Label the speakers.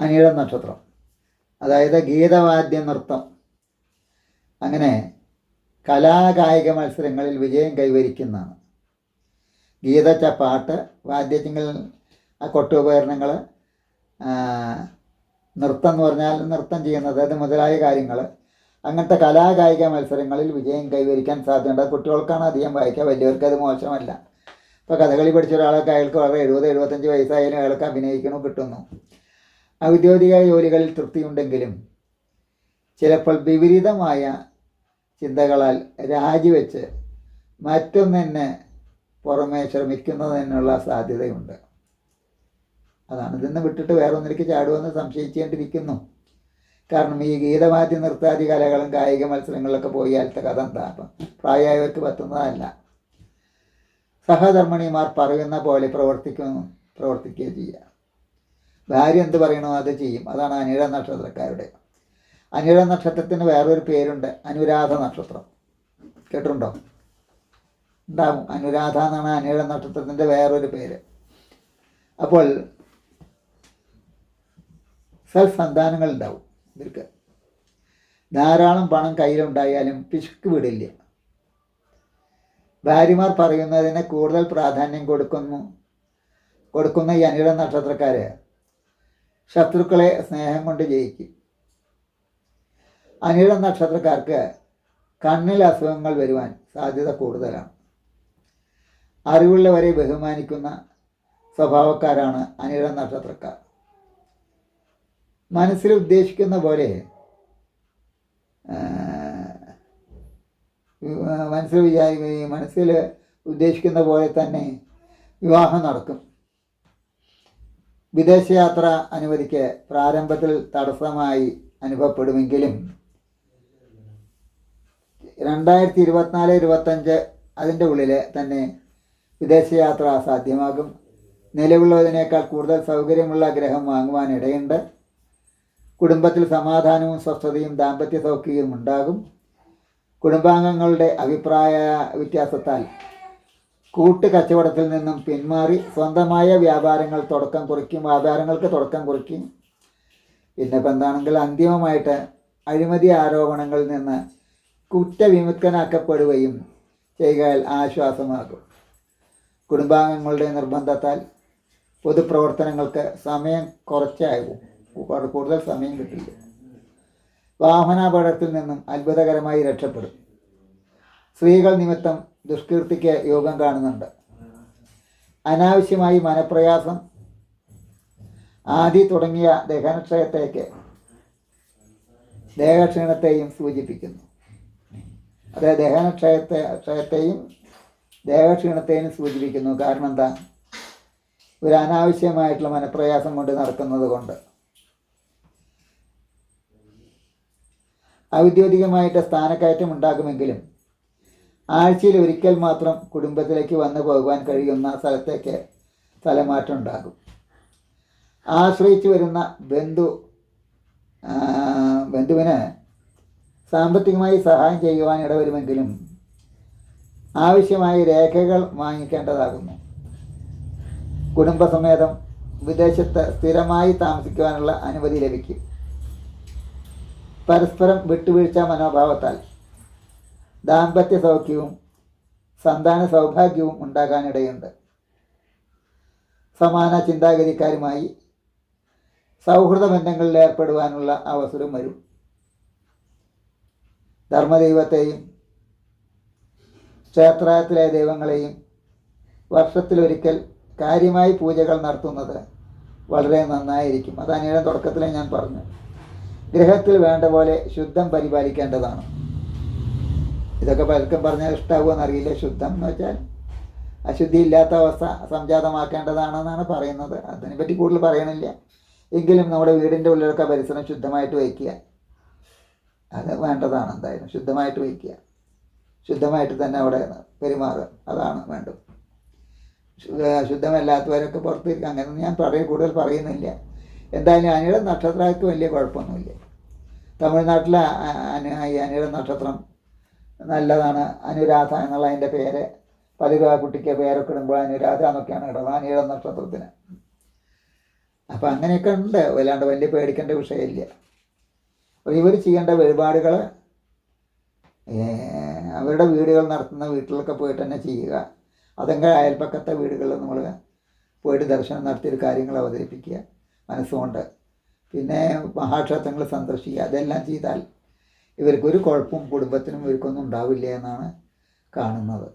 Speaker 1: അനിഴ നക്ഷത്രം. അതായത് ഗീതവാദ്യ നൃത്തം. അങ്ങനെ കലാകായിക മത്സരങ്ങളിൽ വിജയം കൈവരിക്കുന്നതാണ്. ഗീതച്ച പാട്ട് വാദ്യങ്ങൾ ആ കൊട്ടുപകരണങ്ങൾ നൃത്തം എന്ന് പറഞ്ഞാൽ നൃത്തം ചെയ്യുന്നത് അത് മുതലായ കാര്യങ്ങൾ. അങ്ങനത്തെ കലാകായിക മത്സരങ്ങളിൽ വിജയം കൈവരിക്കാൻ സാധ്യതയുണ്ട്. കുട്ടികൾക്കാണ് അധികം വായിക്കുക വലിയവർക്ക് അത് മോശമല്ല. ഇപ്പോൾ കഥകളി പഠിച്ച ഒരാളൊക്കെ അയാൾക്ക് വളരെ എഴുപത് എഴുപത്തഞ്ച് വയസ്സായാലും അയാൾക്ക് അഭിനയിക്കണോ കിട്ടുന്നു? ഔദ്യോഗിക ജോലികളിൽ തൃപ്തിയുണ്ടെങ്കിലും ചിലപ്പോൾ വിപരീതമായ ചിന്തകളാൽ രാജിവെച്ച് മറ്റൊന്നിന് പുറമേ ശ്രമിക്കുന്നതിനുള്ള സാധ്യതയുണ്ട്. അതാണ് ഇതിന്ന് വിട്ടിട്ട് വേറെ ഒന്നിലേക്ക് ചാടുമെന്ന് സംശയിച്ചുകൊണ്ടിരിക്കുന്നു. കാരണം ഈ ഗീതവാദ്യ നൃത്താദി കലകളും കായിക മത്സരങ്ങളിലൊക്കെ പോയാലത്തെ കഥ എന്താ? അപ്പം പ്രായമായവർക്ക് പറ്റുന്നതല്ല. സഹധർമ്മിണിമാർ പറയുന്ന പോലെ പ്രവർത്തിക്കുന്നു പ്രവർത്തിക്കുകയും ചെയ്യുക ഭാര്യ എന്ത് പറയണോ അത് ചെയ്യും. അതാണ് അനിഴ നക്ഷത്രക്കാരുടെ. അനിഴ നക്ഷത്രത്തിന് വേറൊരു പേരുണ്ട്. അനുരാധ നക്ഷത്രം. കേട്ടിട്ടുണ്ടോ? ഉണ്ടാകും അനുരാധ എന്നാണ് അനിഴ നക്ഷത്രത്തിന്റെ വേറൊരു പേര്. അപ്പോൾ സെൽഫ് സന്താനങ്ങൾ ഉണ്ടാവും ഇവർക്ക് ധാരാളം പണം കയ്യിലുണ്ടായാലും പിശുക്ക് വിടില്ല. ഭാര്യമാർ പറയുന്നതിന് കൂടുതൽ പ്രാധാന്യം കൊടുക്കുന്നു. കൊടുക്കുന്ന ഈ അനിഴ നക്ഷത്രക്കാര് ശത്രുക്കളെ സ്നേഹം കൊണ്ട് ജയിക്കും. അനിഴ നക്ഷത്രക്കാർക്ക് കണ്ണിൽ അസുഖങ്ങൾ വരുവാൻ സാധ്യത കൂടുതലാണ്. അറിവുള്ളവരെ ബഹുമാനിക്കുന്ന സ്വഭാവക്കാരാണ് അനിഴ നക്ഷത്രക്കാർ. മനസ്സിൽ ഉദ്ദേശിക്കുന്ന പോലെ മനസ്സിൽ വിചാരിക്കുകയും മനസ്സിൽ ഉദ്ദേശിക്കുന്ന പോലെ തന്നെ വിവാഹം നടക്കും. വിദേശയാത്ര അനുമതിക്ക് പ്രാരംഭത്തിൽ തടസ്സമായി അനുഭവപ്പെടുമെങ്കിലും രണ്ടായിരത്തി ഇരുപത്തിനാല് ഇരുപത്തഞ്ച് അതിന്റെ ഉള്ളിൽ തന്നെ വിദേശയാത്ര സാധ്യമാകും. നിലവിലുള്ളതിനേക്കാൾ കൂടുതൽ സൗകര്യമുള്ള ഗ്രഹം വാങ്ങുവാൻ ഇടയുണ്ട് കുടുംബത്തിൽ സമാധാനവും സ്വസ്ഥതയും ദാമ്പത്യ സൗഖ്യവും ഉണ്ടാകും. കുടുംബാംഗങ്ങളുടെ അഭിപ്രായ വ്യത്യാസത്താൽ കൂട്ട് കച്ചവടത്തിൽ നിന്നും പിന്മാറി സ്വന്തമായ വ്യാപാരങ്ങൾ തുടക്കം കുറിക്കും വ്യാപാരങ്ങൾക്ക് തുടക്കം കുറിക്കും. പിന്നെ ഇപ്പം എന്താണെങ്കിൽ അന്തിമമായിട്ട് അഴിമതി ആരോപണങ്ങളിൽ നിന്ന് കുറ്റവിമുക്തനാക്കപ്പെടുകയും ചെയ്താൽ ആശ്വാസമാകും. കുടുംബാംഗങ്ങളുടെ നിർബന്ധത്താൽ പൊതുപ്രവർത്തനങ്ങൾക്ക് സമയം കുറച്ചാകും കൂടുതൽ സമയം കിട്ടില്ല. വാഹനാപകടത്തിൽ നിന്നും അത്ഭുതകരമായി രക്ഷപ്പെടും. സ്ത്രീകൾ നിമിത്തം ദുഷ്കീർത്തിക്ക് യോഗം കാണുന്നുണ്ട്. അനാവശ്യമായി മനപ്രയാസം ആദി തുടങ്ങിയ ദഹനക്ഷയത്തേക്ക് ദേഹക്ഷീണത്തെയും സൂചിപ്പിക്കുന്നു. അതെ ദഹനക്ഷയത്തെ ക്ഷയത്തെയും ദേഹക്ഷീണത്തെയും സൂചിപ്പിക്കുന്നു. കാരണം എന്താ? ഒരു അനാവശ്യമായിട്ടുള്ള മനപ്രയാസം കൊണ്ട് നടക്കുന്നത് കൊണ്ട്. ഔദ്യോഗികമായിട്ട് സ്ഥാനക്കയറ്റം ഉണ്ടാകുമെങ്കിലും ആഴ്ചയിൽ ഒരിക്കൽ മാത്രം കുടുംബത്തിലേക്ക് വന്നു പോകുവാൻ കഴിയുന്ന സ്ഥലത്തേക്ക് സ്ഥലമാറ്റം ഉണ്ടാകും ആശ്രയിച്ചു വരുന്ന ബന്ധു ബന്ധുവിന് സാമ്പത്തികമായി സഹായം ചെയ്യുവാൻ ഇടവരുമെങ്കിലും ആവശ്യമായ രേഖകൾ വാങ്ങിക്കേണ്ടതാകുന്നു. കുടുംബസമേതം വിദേശത്ത് സ്ഥിരമായി താമസിക്കുവാനുള്ള അനുമതി ലഭിക്കും. പരസ്പരം വിട്ടുവീഴ്ച മനോഭാവത്താൽ ദാമ്പത്യ സൗഖ്യവും സന്താന സൗഭാഗ്യവും ഉണ്ടാകാനിടയുണ്ട്. സമാന ചിന്താഗതിക്കാരുമായി സൗഹൃദ ബന്ധങ്ങളിൽ ഏർപ്പെടുവാനുള്ള അവസരം വരും. ധർമ്മദൈവത്തെയും ക്ഷേത്രത്തിലെ ദൈവങ്ങളെയും വർഷത്തിലൊരിക്കൽ കാര്യമായി പൂജകൾ നടത്തുന്നത് വളരെ നന്നായിരിക്കും. അത് അനിയുടെ തുടക്കത്തിലേ ഞാൻ പറഞ്ഞു ഗ്രഹത്തിൽ വേണ്ട പോലെ ശുദ്ധം പരിപാലിക്കേണ്ടതാണ്. ഇതൊക്കെ പലർക്കും പറഞ്ഞാൽ ഇഷ്ടാവുമെന്ന് അറിയില്ല. ശുദ്ധം എന്ന് വെച്ചാൽ അശുദ്ധി ഇല്ലാത്ത അവസ്ഥ സംജാതമാക്കേണ്ടതാണെന്നാണ് പറയുന്നത്. അതിനെപ്പറ്റി കൂടുതൽ പറയണില്ല. എങ്കിലും നമ്മുടെ വീടിന്റെ ഉള്ളിലൊക്കെ പരിസരം ശുദ്ധമായിട്ട് വയ്ക്കുക. അത് വേണ്ടതാണ് എന്തായാലും. ശുദ്ധമായിട്ട് വയ്ക്കുക. ശുദ്ധമായിട്ട് തന്നെ അവിടെ പെരുമാറുക. അതാണ് വേണ്ടത്. ശുദ്ധമല്ലാത്തവരൊക്കെ പുറത്തിരിക്കുക. അങ്ങനെ ഞാൻ പറയും കൂടുതൽ പറയുന്നില്ല. എന്തായാലും അനിയുടെ നക്ഷത്രമായിട്ട് വലിയ കുഴപ്പമൊന്നുമില്ല. തമിഴ്നാട്ടിലെ അ- അന- ഈ അനിഴ നക്ഷത്രം നല്ലതാണ്. അനുരാധ എന്നുള്ള അതിന്റെ പേര്. പതിവ് ആ കുട്ടിക്ക് പേരൊക്കെ ഇടുമ്പോൾ അനുരാധ എന്നൊക്കെയാണ് ഇടുന്നത് അനിഴ നക്ഷത്രത്തിന്. അപ്പം അങ്ങനെയൊക്കെ ഉണ്ട്. വല്ലാണ്ട് വലിയ പേടിക്കേണ്ട വിഷയമില്ല. ഇവർ ചെയ്യേണ്ട വഴിപാടുകൾ അവരുടെ വീടുകൾ നടത്തുന്ന വീട്ടിലൊക്കെ പോയിട്ട് തന്നെ ചെയ്യുക. അതെങ്കിൽ അയൽപ്പക്കത്തെ വീടുകളിൽ നമ്മൾ പോയിട്ട് ദർശനം നടത്തിയൊരു കാര്യങ്ങൾ അവതരിപ്പിക്കുക മനസ്സുകൊണ്ട്. പിന്നെ മഹാക്ഷേത്രങ്ങൾ സന്ദർശിക്കുക. അതെല്ലാം ചെയ്താൽ ഇവർക്കൊരു കുഴപ്പവും കുടുംബത്തിനും ഇവർക്കൊന്നും ഉണ്ടാവില്ല എന്നാണ് കാണുന്നത്.